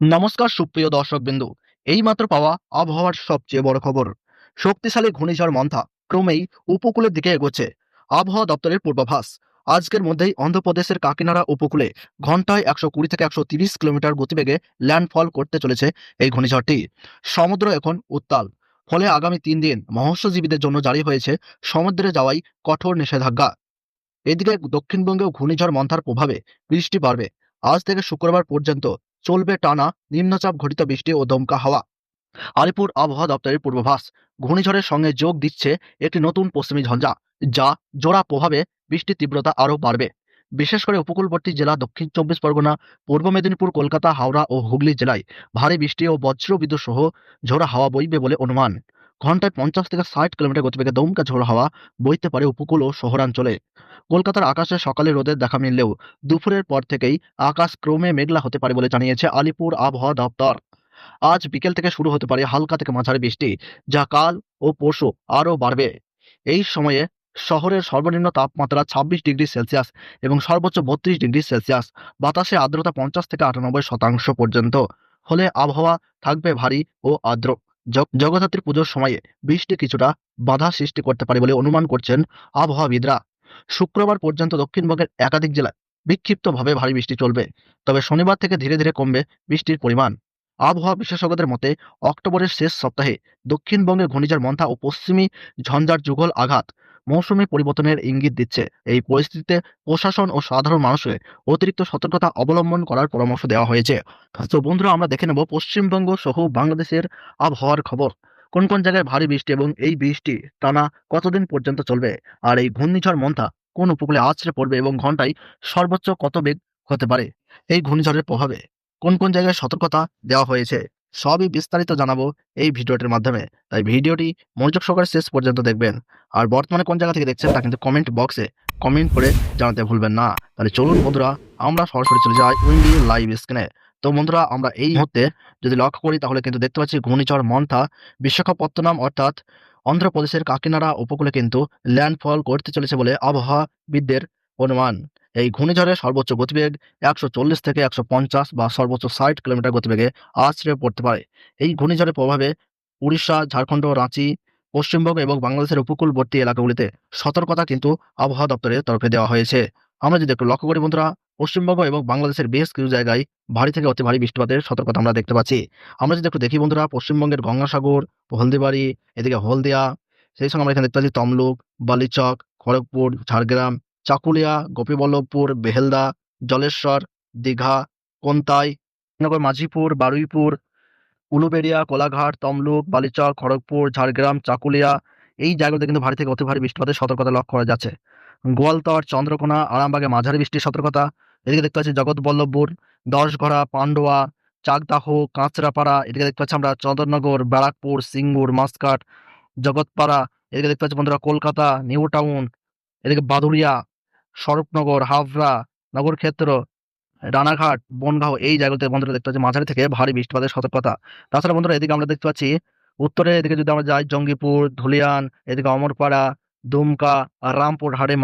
নমস্কার, সুপ্রিয় দর্শকবিন্দু। এইমাত্র পাওয়া আবহাওয়ার সবচেয়ে বড় খবর। শক্তিশালী ঘূর্ণিঝড় মন্থা ক্রমেই উপকূলের দিকে এগোচ্ছে। আবহাওয়া দপ্তরের পূর্বাভাস, আজকের মধ্যেই অন্ধ্রপ্রদেশের কাকিনাড়া উপকূলে ঘন্টায় একশো কুড়ি থেকে একশো তিরিশ কিলোমিটার গতিবেগে ল্যান্ডফল করতে চলেছে এই ঘূর্ণিঝড়টি। সমুদ্র এখন উত্তাল, ফলে আগামী তিন দিন মৎস্যজীবীদের জন্য জারি হয়েছে সমুদ্রে যাওয়াই কঠোর নিষেধাজ্ঞা। এদিকে দক্ষিণবঙ্গেও ঘূর্ণিঝড় মন্থার প্রভাবে বৃষ্টি বাড়বে। আজ থেকে শুক্রবার পর্যন্ত চলবে টানা নিম্নচাপ ঘটিত বৃষ্টি ও দমকা হাওয়া। আলিপুর আবহাওয়া দপ্তরের পূর্বাভাস, ঘূর্ণিঝড়ের সঙ্গে যোগ দিচ্ছে একটি নতুন পশ্চিমী ঝঞ্ঝা, যা জোড়া প্রভাবে বৃষ্টির তীব্রতা আরও বাড়বে। বিশেষ করে উপকূলবর্তী জেলা, দক্ষিণ চব্বিশ পরগনা, পূর্ব মেদিনীপুর, কলকাতা, হাওড়া ও হুগলি জেলায় ভারী বৃষ্টি ও বজ্রবিদ্যুৎ সহ ঝোড়া হাওয়া বইবে বলে অনুমান। ঘন্টায় পঞ্চাশ থেকে ষাট কিলোমিটার গতিবেগে দমকা ঝোড়া হাওয়া বইতে পারে উপকূল ও শহরাঞ্চলে। কলকাতার আকাশে সকালে রোদের দেখা মিললেও দুপুরের পর থেকেই আকাশ ক্রমে মেঘলা হতে পারে বলে জানিয়েছে আলিপুর আবহাওয়া দপ্তর। আজ বিকেল থেকে শুরু হতে পারে হালকা থেকে মাঝারি বৃষ্টি, যা কাল ও পরশু আরও বাড়বে। এই সময়ে শহরের সর্বনিম্ন তাপমাত্রা ছাব্বিশ ডিগ্রি সেলসিয়াস এবং সর্বোচ্চ বত্রিশ ডিগ্রি সেলসিয়াস। বাতাসে আর্দ্রতা পঞ্চাশ থেকে আটানব্বই শতাংশ পর্যন্ত। হলে আবহাওয়া থাকবে ভারী ও আর্দ্র। জগদ্ধাত্রী পুজোর সময়ে বৃষ্টি কিছুটা বাধা সৃষ্টি করতে পারে বলে অনুমান করছেন আবহাওয়াবিদরা। শুক্রবার পর্যন্ত দক্ষিণবঙ্গের একাধিক জেলায় বিক্ষিপ্তভাবে ভারী বৃষ্টি চলবে, তবে শনিবার থেকে ধীরে ধীরে কমবে বৃষ্টির পরিমাণ। আবহাওয়া বিশেষজ্ঞদের মতে, অক্টোবরের শেষ সপ্তাহে দক্ষিণবঙ্গে ঘূর্ণিঝড় মন্থা ও পশ্চিমী ঝঞ্ঝার যুগল আঘাত মৌসুমী পরিবর্তনের ইঙ্গিত দিচ্ছে। এই পরিস্থিতিতে প্রশাসন ও সাধারণ মানুষের অতিরিক্ত সতর্কতা অবলম্বন করার পরামর্শ দেওয়া হয়েছে। তো বন্ধুরা, আমরা দেখে নেব পশ্চিমবঙ্গ সহ বাংলাদেশের আবহাওয়ার খবর। কোন কোন জায়গায় ভারী বৃষ্টি এবং এই বৃষ্টি টানা কতদিন পর্যন্ত চলবে? আর এই ঘূর্ণিঝড় মন্থা কোন উপকূলে আছড়ে পড়বে এবং ঘন্টায় সর্বোচ্চ কত বেগ হতে পারে? এই ঘূর্ণিঝড়ের প্রভাবে কোন কোন জায়গায় সতর্কতা দেওয়া হয়েছে? সবই বিস্তারিত জানাব এই ভিডিওটির মাধ্যমে। তাই ভিডিওটি মনোযোগ সহকারে শেষ পর্যন্ত দেখবেন। আর বর্তমানে কোন জায়গা থেকে দেখছেন তা কিন্তু কমেন্ট বক্সে কমেন্ট করে জানাতে ভুলবেন না। তাহলে চলুন বন্ধুরা, আমরা সরাসরি চলে যাই উইন্ডি লাইভ স্ক্রিনে তো বন্ধুরা, আমরা এই মুহূর্তে যদি লক্ষ্য করি, তাহলে কিন্তু দেখতে পাচ্ছি ঘূর্ণিঝড় মন্থা, বিশাখাপত্তনম অর্থাৎ অন্ধ্রপ্রদেশের কাকিনাড়া উপকূলে কিন্তু ল্যান্ডফল করতে চলেছে বলে আবহাওয়াবিদদের অনুমান। এই ঘূর্ণিঝড়ের সর্বোচ্চ গতিবেগ একশো চল্লিশ থেকে একশো পঞ্চাশ বা সর্বোচ্চ ষাট কিলোমিটার গতিবেগে আছড়ে পড়তে পারে। এই ঘূর্ণিঝড়ের প্রভাবে উড়িষ্যা, ঝাড়খণ্ড, রাঁচি, পশ্চিমবঙ্গ এবং বাংলাদেশের উপকূলবর্তী এলাকাগুলিতে সতর্কতা কিন্তু আবহাওয়া দপ্তরের তরফে দেওয়া হয়েছে। আমরা যদি একটু লক্ষ্য করি বন্ধুরা, পশ্চিমবঙ্গ এবং বাংলাদেশের বেশ কিছু জায়গায় ভারী থেকে অতি ভারী বৃষ্টিপাতের সতর্কতা আমরা দেখতে পাচ্ছি। আমরা যদি একটু দেখি বন্ধুরা, পশ্চিমবঙ্গের গঙ্গাসাগর, হলদিবাড়ি, এদিকে হলদিয়া, সেই সঙ্গে আমরা এখানে দেখতে পাচ্ছি তমলুক, বালিচক, খড়গপুর, ঝাড়গ্রাম চাকুলিয়া, গোপীবল্লভপুর, বেহেলদা, জলেশ্বর, দীঘা, কোন্তাই, নগর মাঝিপুর, বারুইপুর, উলুবেড়িয়া, কোলাঘাট, তমলুক, বালিচক, খড়গপুর, ঝাড়গ্রাম, চাকুলিয়া এই জায়গাগুলোতে কিন্তু ভারী থেকে অতি ভারী বৃষ্টিপাতের সতর্কতা লক্ষ্য করা যাচ্ছে। গোয়ালতর, চন্দ্রকোনা, আরামবাগে মাঝারি বৃষ্টির সতর্কতা। এদিকে দেখতে পাচ্ছি জগৎবল্লভপুর দশঘড়া পান্ডোয়া, চাকদাহ, কাঁচরাপাড়া, এদিকে দেখতে পাচ্ছি আমরা চন্দননগর, ব্যারাকপুর, সিঙ্গুর, মাসকাট, জগৎপাড়া, এদিকে দেখতে পাচ্ছি বন্ধুরা কলকাতা, নিউ টাউন, এদিকে বাদুড়িয়া স্বরূপনগর, হাবড়া, নগরক্ষেত্র, রানাঘাট, বনগাঁও এই জায়গাতে বন্ধুরা দেখতে পাচ্ছি মাঝারি থেকে ভারী বৃষ্টিপাতের সতর্কতা। তাছাড়া বন্ধুরা এদিকে আমরা দেখতে পাচ্ছি উত্তরে এদিকে যদি আমরা যাই জঙ্গিপুর, ধুলিয়ান, এদিকে অমরপাড়া, দুমকা, রামপুর হাটে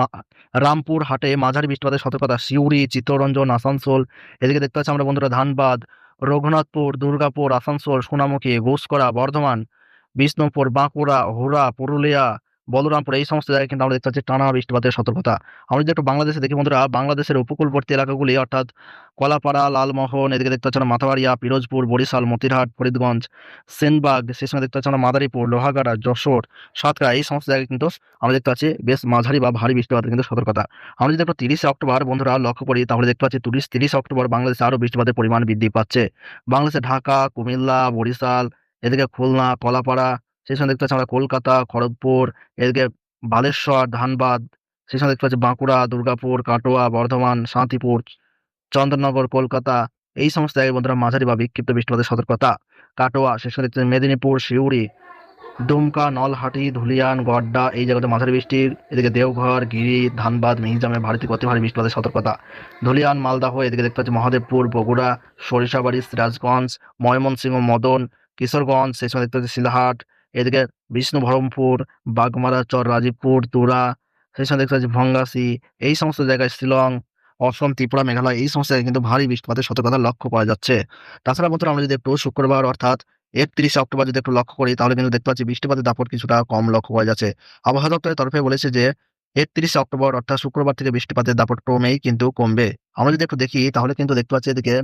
রামপুর হাটে মাঝারি বৃষ্টিপাতের সতর্কতা। সিউড়ি, চিত্তরঞ্জন, আসানসোল, এদিকে দেখতে পাচ্ছি আমরা বন্ধুরা ধানবাদ, রঘুনাথপুর, দুর্গাপুর, আসানসোল, সোনামুখী ঘোষকরা বর্ধমান, বিষ্ণুপুর, বাঁকুড়া, হুড়া, পুরুলিয়া বলরামপুর এই সমস্ত জায়গায় কিন্তু আমরা দেখতে পাচ্ছি টানা বৃষ্টিপাতের সতর্কতা। আমরা যদি একটু বাংলাদেশে দেখি বন্ধুরা, বাংলাদেশের উপকূলবর্তী এলাকাগুলি অর্থাৎ কলাপাড়া, লালমোহন, এদিকে দেখতে পাচ্ছি আমরা মাথাবাড়িয়া, পিরোজপুর, বরিশাল, মতিরহাট, ফরিদগঞ্জ, সেনবাগ, সেই সঙ্গে দেখতে পাচ্ছি আমরা মাদারীপুর, লোহাগাড়া, যশোর, সাতক্ষীরা, এই সমস্ত জায়গায় কিন্তু আমরা দেখতে পাচ্ছি বেশ মাঝারি বা ভারী বৃষ্টিপাতের কিন্তু সতর্কতা। আমরা যদি একটু তিরিশে অক্টোবর, বন্ধুরা, লক্ষ্য করি, তাহলে দেখতে পাচ্ছি তিরিশ তিরিশ অক্টোবর বাংলাদেশে আরও বৃষ্টিপাতের পরিমাণ বৃদ্ধি পাচ্ছে। বাংলাদেশে ঢাকা, কুমিল্লা, বরিশাল, এদিকে খুলনা, কলাপাড়া সেই সময় দেখতে পাচ্ছি আমরা কলকাতা, খড়গপুর, এদিকে বালেশ্বর, ধানবাদ, সেই সঙ্গে দেখতে পাচ্ছি বাঁকুড়া, দুর্গাপুর, কাটোয়া, বর্ধমান, শান্তিপুর, চন্দননগর, কলকাতা, এই সমস্ত জায়গায় বন্ধুরা মাঝারি বা বিক্ষিপ্ত বৃষ্টিপাতের সতর্কতা। কাটোয়া, সেই সঙ্গে দেখতে মেদিনীপুর শিউড়ি দুমকা, নলহাটি, ধুলিয়ান, গড্ডা, এই জায়গাতে মাঝারি বৃষ্টির এদিকে দেওঘর, গিরি, ধানবাদ, মিহিজামে ভারী থেকে অতি ভারী বৃষ্টিপাতের সতর্কতা। ধুলিয়ান, মালদাহ, এদিকে দেখতে পাচ্ছি মহাদেবপুর, বগুড়া, সরিষাবাড়ি, সিরাজগঞ্জ, ময়মনসিংহ, মদন, কিশোরগঞ্জ, সেই সময় দেখতে পাচ্ছি শিলাহাট এদিকে বিষ্ণুবহরমপুর, বাগমারা চর রাজীবপুর তুরা, সেই সঙ্গে দেখতে পাচ্ছি ভঙ্গাসি, এই সমস্ত জায়গায় শিলং, অসম, ত্রিপুরা, মেঘালয়, এই সমস্ত জায়গায় কিন্তু ভারী বৃষ্টিপাতের সতর্কতা লক্ষ্য করা যাচ্ছে। তাছাড়া বন্ধুরা আমরা যদি একটু শুক্রবার অর্থাৎ একত্রিশে অক্টোবর যদি একটু লক্ষ্য করি, তাহলে কিন্তু দেখতে পাচ্ছি বৃষ্টিপাতের দাপট কিছুটা কম লক্ষ্য করা যাচ্ছে। আবহাওয়া দপ্তরের তরফে বলেছে যে একত্রিশে অক্টোবর অর্থাৎ শুক্রবার থেকে বৃষ্টিপাতের দাপট ক্রমেই কিন্তু কমবে। আমরা যদি একটু দেখি, তাহলে কিন্তু দেখতে পাচ্ছি এদিকে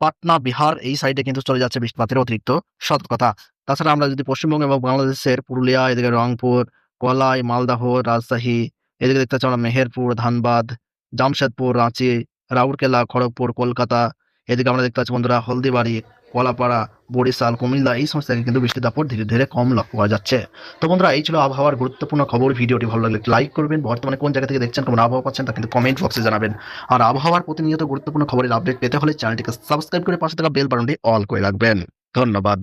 পাটনা, বিহার এই সাইডে কিন্তু চলে যাচ্ছে বৃষ্টিপাতের অতিরিক্ত সতর্কতা। তাছাড়া আমরা যদি পশ্চিমবঙ্গ এবং বাংলাদেশের পুরুলিয়া, এদিকে রংপুর কলাই মালদাহ, রাজশাহী, এদিকে দেখতে পাচ্ছি আমরা মেহেরপুর, ধানবাদ, জামশেদপুর, রাঁচি, রাউরকেলা, খড়গপুর, কলকাতা, এদিকে আমরা দেখতে পাচ্ছি বন্ধুরা হলদিবাড়ি কলাপাড়া, বরিশাল, কুমিল্লা এই সমস্ত জায়গায় কিন্তু বৃষ্টির দাপট ধীরে ধীরে কম লক্ষ্য করা যাচ্ছে। তো বন্ধুরা, এই ছিল আবহাওয়ার গুরুত্বপূর্ণ খবর। ভিডিওটি ভালো লাগলে লাইক করবেন। বর্তমানে কোন জায়গা থেকে দেখছেন, কেমন আবহাওয়া পাচ্ছেন, তা কিন্তু কমেন্ট বক্সে জানাবেন। আর আবহাওয়ার প্রতিনিয়ত গুরুত্বপূর্ণ খবরের আপডেট পেতে হলে চ্যানেলটিকে সাবস্ক্রাইব করে পাশে থাকা বেল বাটনটি অল করে রাখবেন। ধন্যবাদ।